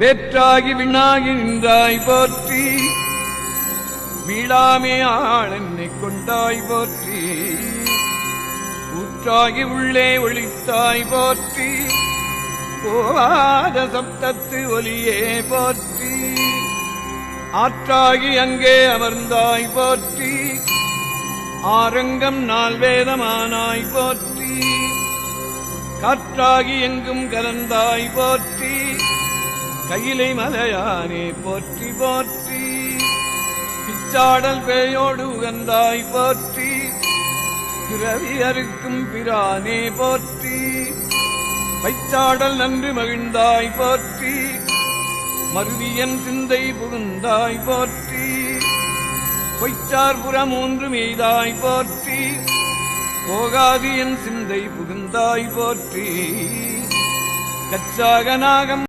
வேற்றாகி விண்ணாகி நின்றாய் போற்றி. வீழாமே ஆள் என்னை கொண்டாய் போற்றி. ஊற்றாகி உள்ளே ஒழித்தாய் போற்றி. போவாத சப்தத்து ஒலியே போற்றி. ஆற்றாகி அங்கே அமர்ந்தாய் போற்றி. ஆரங்கம் நாள் வேதமானாய் போற்றி. காற்றாகி எங்கும் கலந்தாய் போற்றி. கையிலை மலையானே போற்றி போற்றி. பிச்சாடல் பேயோடு உகந்தாய் போற்றி. பிறவி அறுக்கும் பிரானே போற்றி. பைச்சாடல் நன்று மகிழ்ந்தாய் போற்றி. மருவியன் சிந்தை புகுந்தாய் போற்றி. பொய்ச்சார் புறமூன்று மீதாய் போற்றி. போகாது என் சிந்தை புகுந்தாய் போற்றி. கச்சாக நாகம்